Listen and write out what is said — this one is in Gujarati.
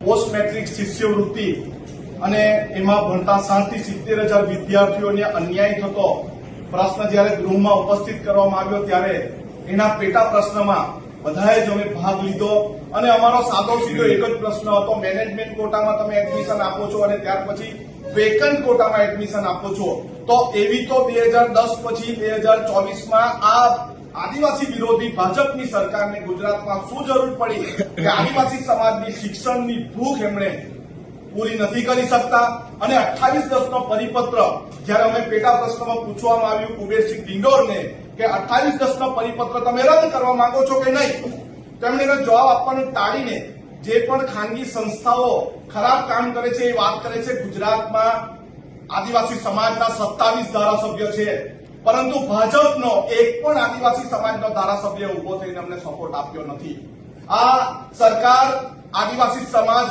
પોસ્ટ મેટ્રિક શિષ્યવૃત્તિ અને એમાં ભણતા સાઠથી સિત્તેર હજાર વિદ્યાર્થીઓને અન્યાય થતો પ્રશ્ન જ્યારે ગૃહમાં ઉપસ્થિત કરવામાં આવ્યો ત્યારે એના પેટા પ્રશ્નમાં બધાએ જ અમે ભાગ લીધો. અને અમારો સાદો સીધો એક જ પ્રશ્ન હતો મેનેજમેન્ટ કોટામાં તમે એડમિશન આપો છો અને ત્યાર પછી વેકન્ટ કોટામાં એડમિશન આપો છો? તો એવી તો બે હજાર દસ પછી બે હજાર ચોવીસમાં આ આદિવાસી વિરોધી ભાજપની સરકારને ગુજરાતમાં શું જરૂર પડી કે આદિવાસી સમાજની શિક્ષણની ભૂખ એમણે પૂરી નથી કરી શકતા? અને અઠ્ઠાવીસ દસનો પરિપત્ર જ્યારે અમે પેટા પ્રશ્નમાં પૂછવામાં આવ્યું કુબેરસિંહ ડિંડોરને કે અઠ્ઠાવીસ દસનો પરિપત્ર તમે રદ કરવા માંગો છો કે નહીં? તેમણે એનો જવાબ આપવાનું ટાળીને જે પણ ખાનગી સંસ્થાઓ ખરાબ કામ કરે છે એ વાત કરે છે. ગુજરાતમાં આદિવાસી સમાજના સત્તાવીસ ધારાસભ્ય છે. પરંતુ ભાજપનો એક પણ આદિવાસી સમાજનો ધારાસભ્ય ઊભો થઈને અમને સપોર્ટ આપ્યો નથી. આ સરકાર આદિવાસી સમાજ